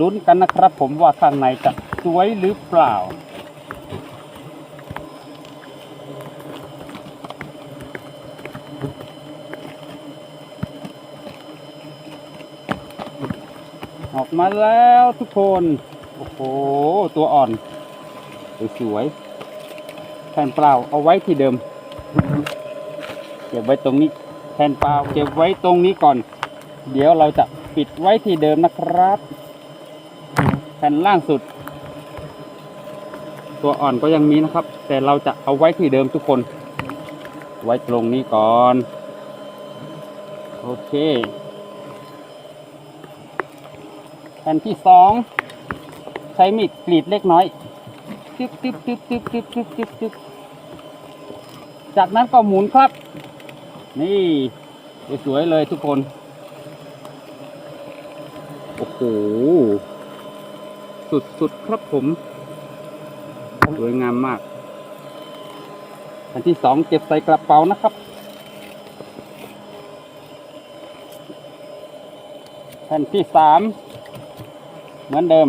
ลุ้นกันนะครับ ผมว่าข้างในจะสวยหรือเปล่า ออกมาแล้วทุกคน โอ้โห ตัวอ่อน สวยๆแผ่นเปล่าเอาไว้ที่เดิม เก็บไว้ตรงนี้แผ่นเปล่าเก็บไว้ตรงนี้ก่อน เดี๋ยวเราจะปิดไว้ที่เดิมนะครับ ผ่นล่างสุด ตัวอ่อนก็ยังมีนะครับ แต่เราจะเอาไว้ที่เดิมทุกคน ไว้ตรงนี้ก่อน โอเค แผ่นที่สองใช้มีดกรีดเล็กน้อยตึ๊บตึ๊บตึ๊บตึ๊บตึ๊บตึ๊บตึ๊บตึ๊บจากนั้นก็หมุนครับ นี่สวยๆเลยทุกคน โอ้โห สุดๆครับผม สวยงามมาก อันที่สองเก็บใส่กระเป๋านะครับ แผ่นที่สามเหมือนเดิม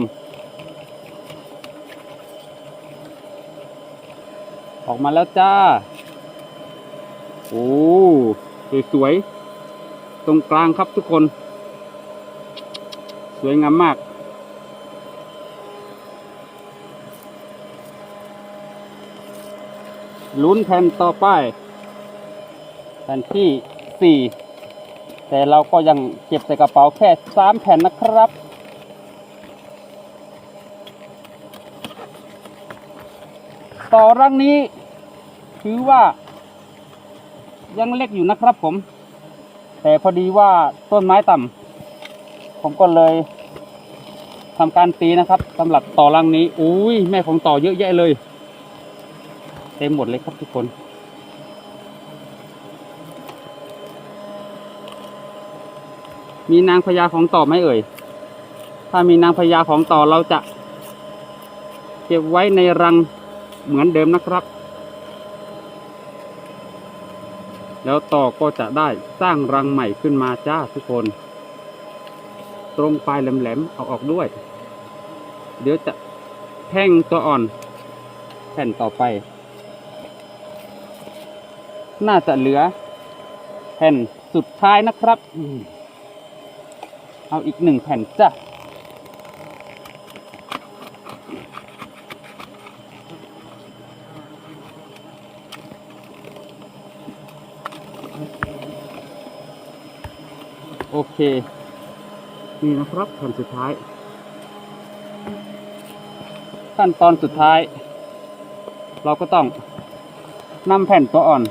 ออกมาแล้วจ้า โอ้สวยๆตรงกลางครับทุกคน สวยงามมาก ลุ้นแผ่นต่อไปแผ่นที่สี่แต่เราก็ยังเก็บใส่กระเป๋าแค่สามแผ่นนะครับ ต่อรังนี้ถือว่า ยังเล็กอยู่นะครับผม แต่พอดีว่าต้นไม้ต่ำผมก็เลยทำการตีนะครับสำหรับต่อรังนี้ อุ้ยแม่ของต่อเยอะแยะเลย เต็มหมดเลยครับทุกคนมีนางพญาของต่อไหมเอ่ย ถ้ามีนางพญาของต่อเราจะ เก็บไว้ในรังเหมือนเดิมนะครับ แล้วต่อก็จะได้สร้างรังใหม่ขึ้นมาจ้าทุกคน ตรงปลายแหลมๆเอาออกด้วย เดี๋ยวจะแท่งตัวอ่อน แผ่นต่อไป น่าจะเหลือแผ่นสุดท้ายนะครับอืมเอาอีกหนึ่งแผ่นจ้ะโอเค นี่นะครับแผ่นสุดท้าย ขั้นตอนสุดท้าย เราก็ต้องนำแผ่นตัวอ่อน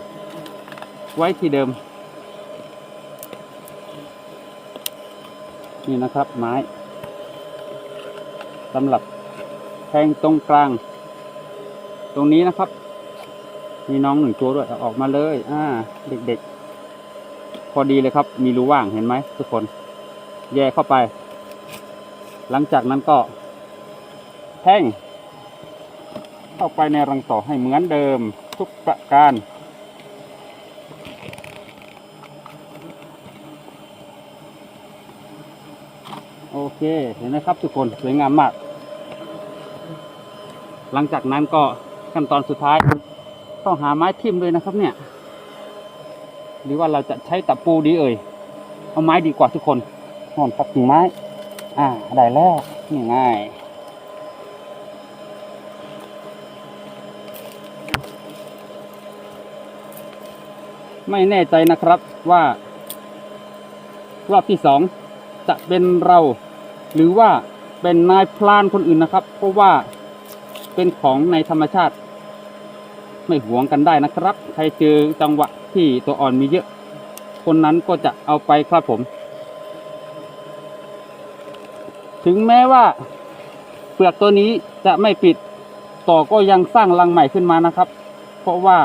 ไว้ที่เดิม นี่นะครับไม้สำหรับแทงตรงกลาง ตรงนี้นะครับ มีน้องหนึ่งตัวด้วยออกมาเลย อ่า เด็กๆ พอดีเลยครับ มีรูว่างเห็นไหมทุกคน แย่เข้าไป หลังจากนั้นก็ แทงเข้าไปในรังต่อให้เหมือนเดิมทุกประการ โอเค เห็นไหมครับทุกคนสวยงามมาก หลังจากนั้นก็ขั้นตอนสุดท้าย ต้องหาไม้ทิ่มเลยนะครับเนี่ย หรือว่าเราจะใช้ตะปูดีเอ่ย เอาไม้ดีกว่าทุกคนนอนปักกิ่งไม้ อ่า ได้แล้วนี่ง่ายไม่แน่ใจนะครับว่ารอบที่สองจะเป็นเรา หรือว่าเป็นนายพลานคนอื่นนะครับ เพราะว่าเป็นของในธรรมชาติ ไม่หวงกันได้นะครับ ใครเจอจังหวะที่ตัวอ่อนมีเยอะ คนนั้นก็จะเอาไปครับผม ถึงแม้ว่า เปลือกตัวนี้จะไม่ปิดต่อก็ยังสร้างรังใหม่ขึ้นมานะครับ เพราะว่า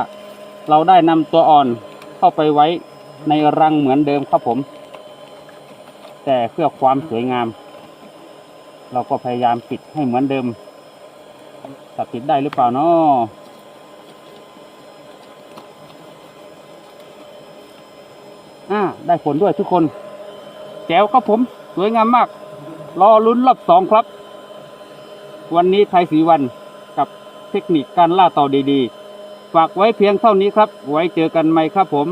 เราได้นำตัวอ่อนเข้าไปไว้ในรังเหมือนเดิมครับผม แต่เพื่อความสวยงาม เราก็พยายามปิดให้เหมือนเดิมแต่ปิดได้หรือเปล่าเนาะอ่าได้ผลด้วยทุกคนแก้วครับผม สวยงามมาก รอลุ้นรอบสองครับ วันนี้ไทยสีวันกับเทคนิคการล่าต่อดีๆ ฝากไว้เพียงเท่านี้ครับ ไว้เจอกันใหม่ครับผม